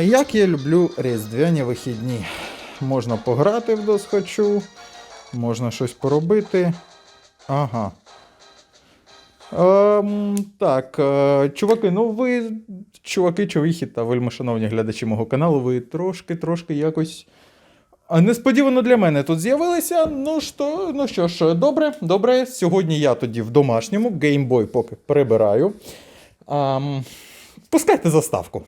Як я люблю різдвяні вихідні. Можна пограти в досхочу, можна щось поробити. Ага. Ем, так, е, чуваки, ну ви, чуваки, човіхи та вельми шановні глядачі мого каналу, ви трошки-трошки якось. Несподівано для мене тут з'явилися. Ну що, ну що ж, добре, добре. Сьогодні я тоді в домашньому геймбой поки прибираю. Ам, пускайте заставку.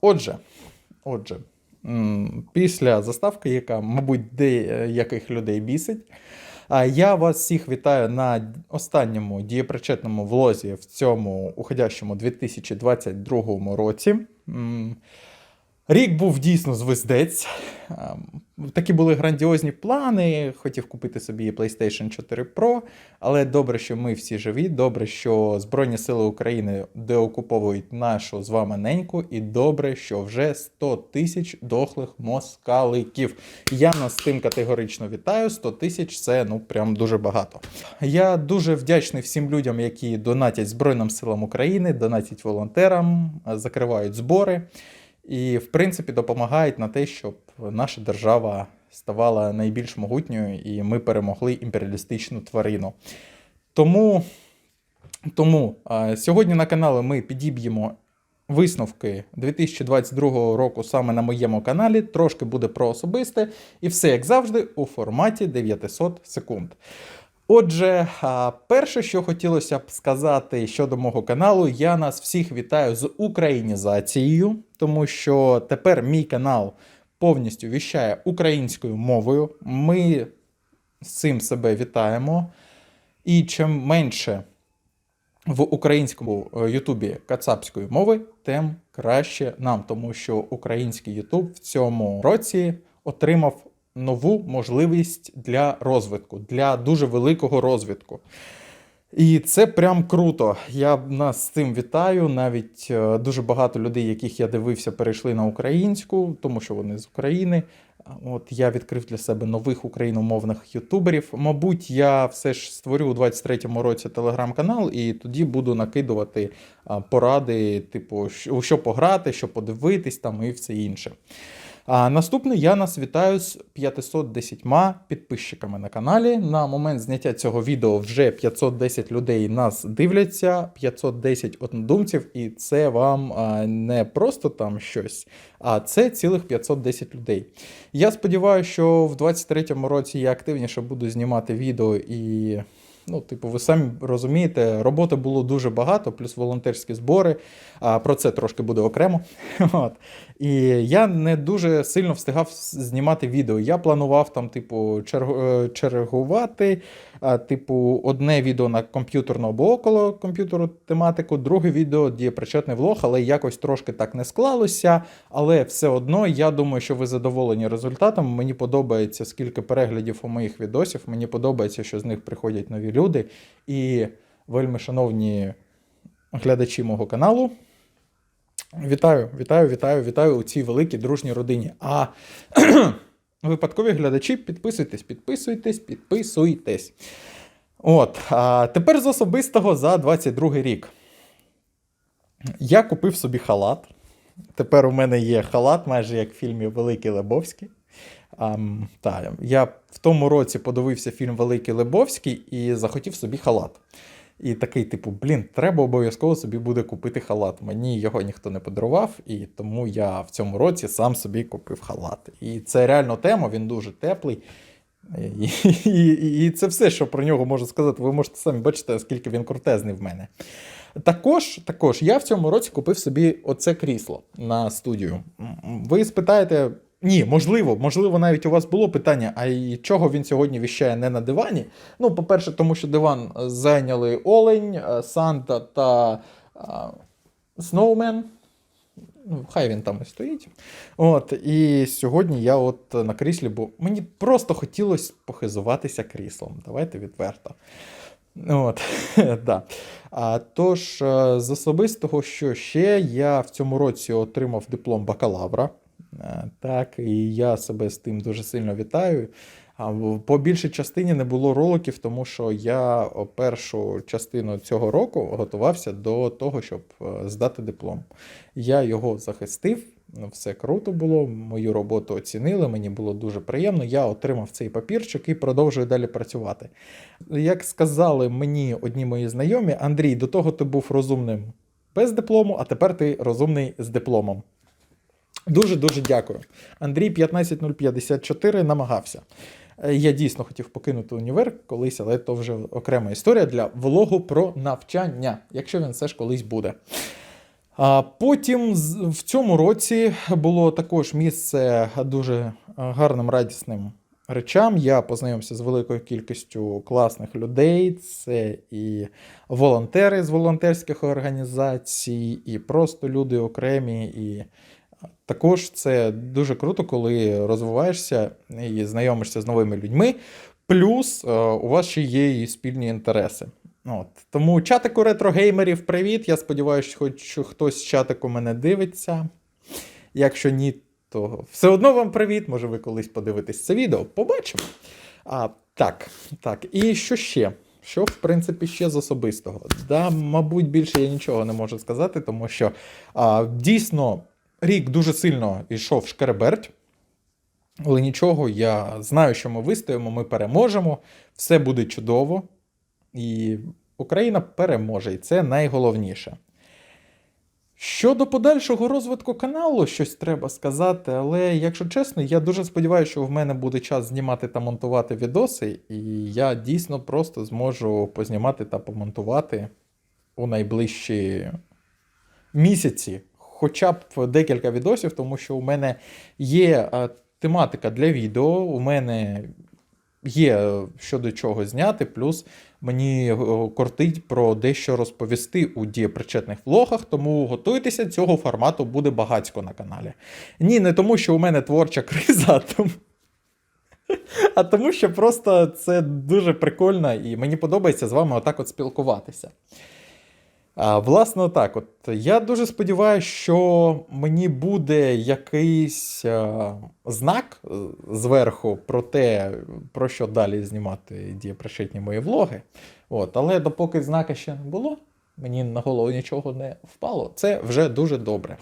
Отже, отже, після заставки, яка, мабуть, деяких людей бісить, я вас всіх вітаю на останньому дієпричетному влозі в цьому уходящому 2022 році. Рік був дійсно звездець. Ем, Такі були грандіозні плани. Хотів купити собі PlayStation 4 Pro, але добре, що ми всі живі. Добре, що Збройні Сили України деокуповують нашу з вами неньку, і добре, що вже 100 тисяч дохлих москаликів. Я нас з тим категорично вітаю. 100 тисяч це ну прям дуже багато. Я дуже вдячний всім людям, які донатять Збройним силам України, донатять волонтерам, закривають збори і, в принципі, допомагають на те, щоб наша держава ставала найбільш могутньою і ми перемогли імперіалістичну тварину. Тому, тому сьогодні на каналі ми підіб'ємо висновки 2022 року саме на моєму каналі. Трошки буде про особисте, і все як завжди у форматі 900 секунд. Отже, перше, що хотілося б сказати щодо мого каналу, я нас всіх вітаю з українізацією, тому що тепер мій канал повністю віщає українською мовою. Ми з цим себе вітаємо. І чим менше в українському е, Ютубі кацапської мови, тим краще нам, тому що український Ютуб в цьому році отримав нову можливість для розвитку, для дуже великого розвитку. І це прям круто. Я нас з цим вітаю. Навіть е, дуже багато людей, яких я дивився, перейшли на українську, тому що вони з України. От я відкрив для себе нових україномовних ютуберів. Мабуть, я все ж створю у 23-му році телеграм-канал, і тоді буду накидувати поради, типу, у що пограти, що подивитись там і все інше. А наступне я нас вітаю з 510 підписчиками на каналі. На момент зняття цього відео вже 510 людей нас дивляться, 510 однодумців, і це вам не просто там щось, а це цілих 510 людей. Я сподіваюся, що в 23-му році я активніше буду знімати відео і. Ну, типу, ви самі розумієте, роботи було дуже багато, плюс волонтерські збори. А про це трошки буде окремо. От. І я не дуже сильно встигав знімати відео. Я планував там, типу, е, чергувати, типу, одне відео на комп'ютерну або около комп'ютеру тематику, друге відео дієпричетний влог, але якось трошки так не склалося. Але все одно я думаю, що ви задоволені результатом. Мені подобається скільки переглядів у моїх відосів. Мені подобається, що з них приходять нові люди. І вельми шановні глядачі мого каналу. Вітаю, вітаю, вітаю, вітаю у цій великій дружній родині. А випадкові глядачі, підписуйтесь, підписуйтесь, підписуйтесь. От, а тепер з особистого за 22 рік. Я купив собі халат. Тепер у мене є халат, майже як в фільмі Великий Лебовський. Та, я в тому році подивився фільм Великий Лебовський і захотів собі халат. І такий, типу, блін, треба обов'язково собі буде купити халат. Мені його ніхто не подарував, і тому я в цьому році сам собі купив халат. І це реально тема, він дуже теплий. І, і, і це все, що про нього можу сказати. Ви можете самі бачити, скільки він крутезний в мене. Також, також я в цьому році купив собі оце крісло на студію. Ви спитаєте. Ні, можливо, можливо, навіть у вас було питання, а і чого він сьогодні віщає не на дивані? Ну, по-перше, тому що диван е, зайняли Олень, е, Санта та а, Сноумен. Ну, хай він там і стоїть. От, і сьогодні я от на кріслі, бо мені просто хотілося похизуватися кріслом. Давайте відверто. От, да. А, тож, е, з особистого, що ще, я в цьому році отримав диплом бакалавра. Е, Так, і я себе з тим дуже сильно вітаю. По більшій частині не було роликів, тому що я першу частину цього року готувався до того, щоб е, здати диплом. Я його захистив, все круто було, мою роботу оцінили, мені було дуже приємно. Я отримав цей папірчик і продовжую далі працювати. Як сказали мені одні мої знайомі, Андрій, до того ти був розумним без диплому, а тепер ти розумний з дипломом. Дуже дуже дякую. Андрій 15054 намагався. Е, Я дійсно хотів покинути універ колись, але то вже окрема історія для влогу про навчання, якщо він все ж колись буде. А потім в цьому році було також місце дуже е, гарним радісним речам. Я познайомився з великою кількістю класних людей. Це і волонтери з волонтерських організацій, і просто люди окремі. І також це дуже круто, коли розвиваєшся і знайомишся з новими людьми. Плюс е, у вас ще є і спільні інтереси. От. Тому чатику ретрогеймерів, привіт. Я сподіваюся, хоч хтось з чатику мене дивиться. Якщо ні, то все одно вам привіт. Може, ви колись подивитесь це відео. Побачимо. А, так, так. І що ще? Що, в принципі, ще з особистого? Да, мабуть, більше я нічого не можу сказати, тому що а, дійсно рік дуже сильно йшов шкереберть. Але нічого, я знаю, що ми вистоїмо, ми переможемо, все буде чудово. І Україна переможе, і це найголовніше. Щодо подальшого розвитку каналу, щось треба сказати, але якщо чесно, я дуже сподіваюся, що в мене буде час знімати та монтувати відоси, і я дійсно просто зможу познімати та помонтувати у найближчі місяці, хоча б декілька відосів, тому що у мене є е, тематика для відео, у мене є е, щодо чого зняти, плюс мені е, кортить про дещо розповісти у дієпричетних влогах, тому готуйтеся, цього формату буде багацько на каналі. Ні, не тому, що у мене творча криза, тому. А тому, що просто це дуже прикольно, і мені подобається з вами отак от спілкуватися. А, власне, так, от я дуже сподіваюся, що мені буде якийсь а, знак е, зверху про те, про що далі знімати дієпричетні мої влоги. От, але допоки знака ще не було, мені на голову нічого не впало. Це вже дуже добре.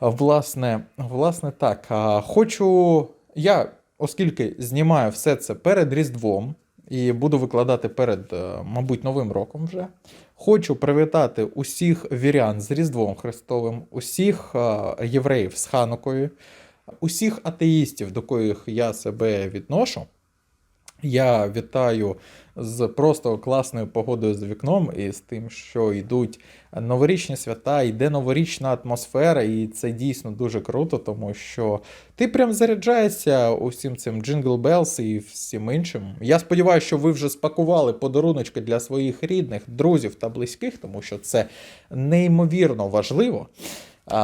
Власне, власне так. А, Хочу. Я, оскільки знімаю все це перед Різдвом і буду викладати перед, е, мабуть, Новим роком вже. Хочу привітати усіх вірян з Різдвом Христовим, усіх е, євреїв з Ханукою, усіх атеїстів, до яких я себе відношу. Я вітаю з просто класною погодою з вікном і з тим, що йдуть новорічні свята, йде новорічна атмосфера, і це дійсно дуже круто, тому що ти прям заряджаєшся усім цим Jingle Bells і всім іншим. Я сподіваюся, що ви вже спакували подаруночки для своїх рідних, друзів та близьких, тому що це неймовірно важливо.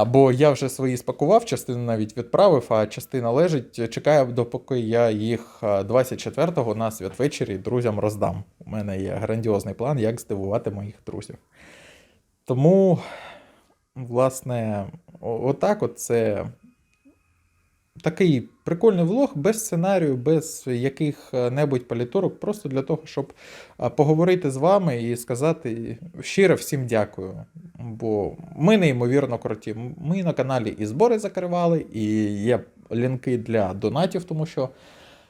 Бо я вже свої спакував, частину навіть відправив, а частина лежить, чекає, допоки я їх 24-го на святвечері друзям роздам. У мене є грандіозний план, як здивувати моїх друзів. Тому, власне, отак от це такий прикольний влог без сценарію, без яких-небудь політурок, просто для того, щоб поговорити з вами і сказати щиро всім дякую. Бо ми неймовірно круті. Ми на каналі і збори закривали, і є лінки для донатів, тому що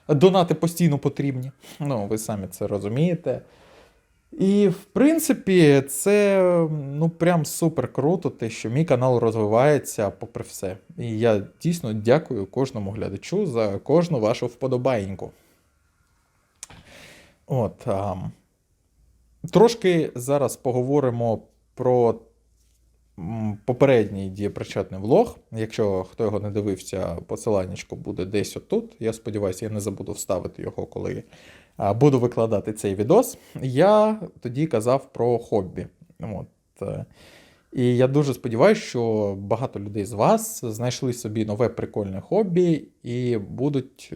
донати постійно потрібні. Ну, ви самі це розумієте. І, в принципі, це ну прям супер круто, те, що мій канал розвивається попри все. І я дійсно дякую кожному глядачу за кожну вашу вподобайку. От. А, трошки зараз поговоримо про попередній дієпричетний влог. Якщо хто його не дивився, посиланнячко буде десь отут. Я сподіваюся, я не забуду вставити його, коли буду викладати цей відос. Я тоді казав про хобі. От. е, І я дуже сподіваюся, що багато людей з вас знайшли собі нове прикольне хобі і будуть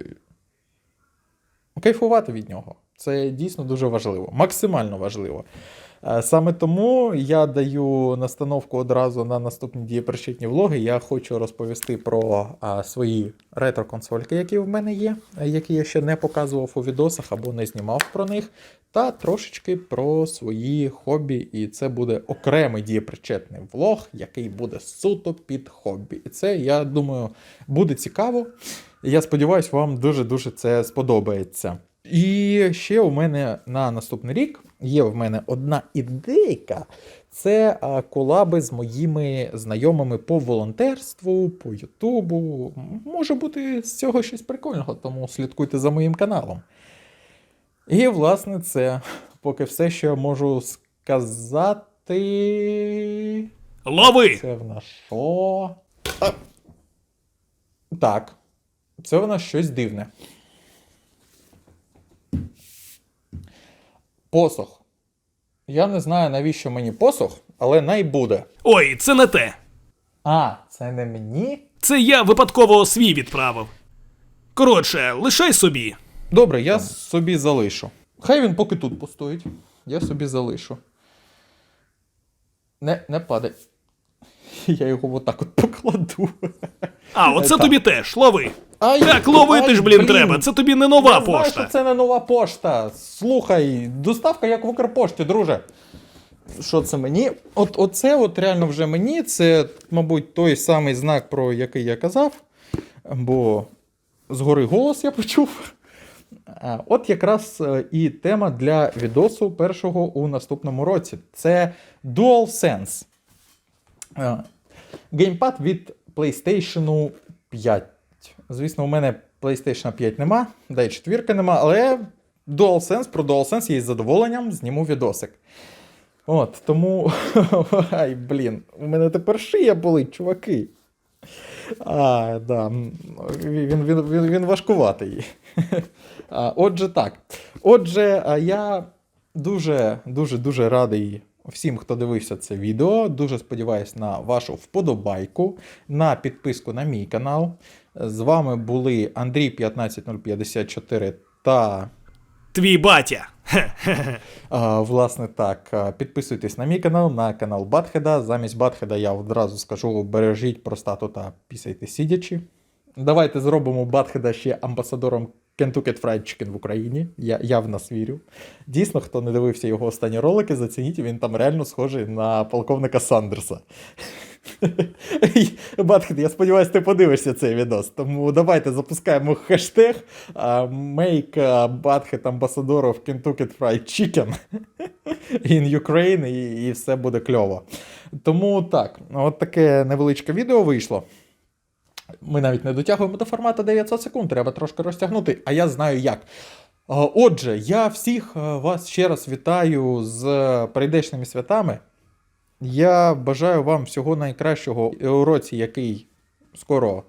кайфувати від нього. Це дійсно дуже важливо, максимально важливо. Е, Саме тому я даю настановку одразу на наступні дієпричетні влоги. Я хочу розповісти про свої ретро-консольки, які в мене є, е, які я ще не показував у відосах або не знімав про них, та трошечки про свої хобі. І це буде окремий дієпричетний влог, який буде суто під хобі. І це, я думаю, буде цікаво. Я сподіваюся, вам дуже-дуже це сподобається. І ще у мене на наступний рік є в мене одна ідейка. Це колаби з моїми знайомими по волонтерству, по Ютубу. Може бути з цього щось прикольного, тому слідкуйте за моїм каналом. І, власне, це поки все, що я можу сказати. Лови! Це в нас що? А. Так. Це в нас щось дивне. Посох. Я не знаю, навіщо мені посох, але най буде. Ой, це не те. А, це не мені? Це я випадково свій відправив. Коротше, лишай собі. Добре, я собі залишу. Хай він поки тут постоїть. Я собі залишу. Не, не падай. Я його отак от покладу. А, оце тобі теж, лови. Ай, Так, ловити ж, блін, треба. Це тобі не нова Я знаю, пошта. що це не нова пошта. Слухай, доставка як в Укрпошті, друже. Що це мені? От оце от реально вже мені. Це, мабуть, той самий знак, про який я казав. Бо згори голос я почув. От якраз е, і тема для відосу першого у наступному році. Це DualSense. Геймпад від PlayStation 5. Звісно, у мене PlayStation 5 нема, да й четвірки нема, але DualSense, про DualSense я із задоволенням зніму відосик. От, тому. Ай, блін, у мене тепер шия болить, чуваки. А, да. Він, він, він, він важкуватий. Отже, так. Отже, я дуже, дуже, дуже радий всім, хто дивився це відео. Дуже сподіваюся на вашу вподобайку, на підписку на мій канал. З вами були Андрій 15054 та Твій батя. А, власне, так, підписуйтесь на мій канал, на канал Батхеда. Замість Батхеда я одразу скажу: бережіть простату та пісяйте сидячи. Давайте зробимо Батхеда ще амбасадором Kentucky Fried Chicken в Україні. Я, я в нас вірю. Дійсно, хто не дивився його останні ролики, зацініть, він там реально схожий на полковника Сандерса. Батхед, я сподіваюся, ти подивишся цей відос. Тому давайте запускаємо хештег Make а, Батхед Ambassador of Kentucky Fried Chicken in Ukraine і, і все буде кльово. Тому так, от таке невеличке відео вийшло. Ми навіть не дотягуємо до формату 900 секунд, треба трошки розтягнути, а я знаю як. Отже, я всіх вас ще раз вітаю з прийдешними святами. Я бажаю вам всього найкращого у році, який скоро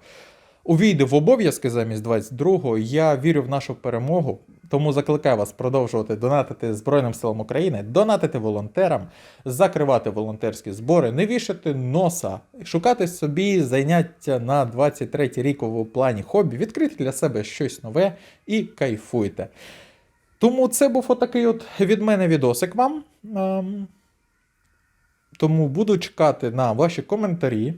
увійде в обов'язки замість 22-го. Я вірю в нашу перемогу, тому закликаю вас продовжувати донатити Збройним силам України, донатити волонтерам, закривати волонтерські збори, не вішати носа, шукати собі заняття на 23-й рік у плані хобі, відкрити для себе щось нове і кайфуйте. Тому це був отакий от від мене відосик вам. Ем, тому буду чекати на ваші коментарі.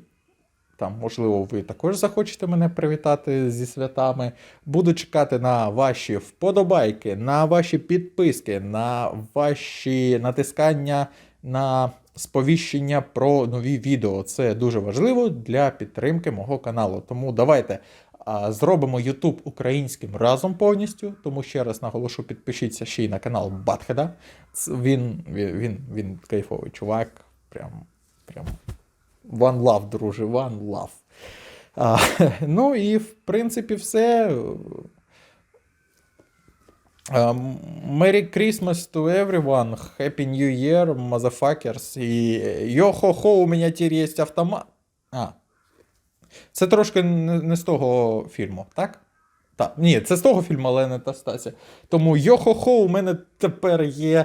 Там, можливо, ви також захочете мене привітати зі святами. Буду чекати на ваші вподобайки, на ваші підписки, на ваші натискання на сповіщення про нові відео. Це дуже важливо для підтримки мого каналу. Тому давайте зробимо YouTube українським разом повністю. Тому ще раз наголошу, підпишіться ще й на канал Батхеда. Він, він, він, він кайфовий чувак. Прям, прям One love, друже, one love. А, ну і в принципі все. Merry Christmas to everyone, Happy New Year, motherfuckers. І йо-хо-хо, у мене тір є автомат. А. Це трошки не, з того фільму, так? Так, ні, це з того фільму, але не та Стася. Тому йо-хо-хо, у мене тепер є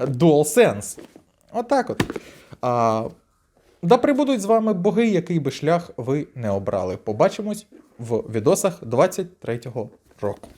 DualSense. Отак от. А, да прибудуть з вами боги, який би шлях ви не обрали. Побачимось в відосах 23-го року.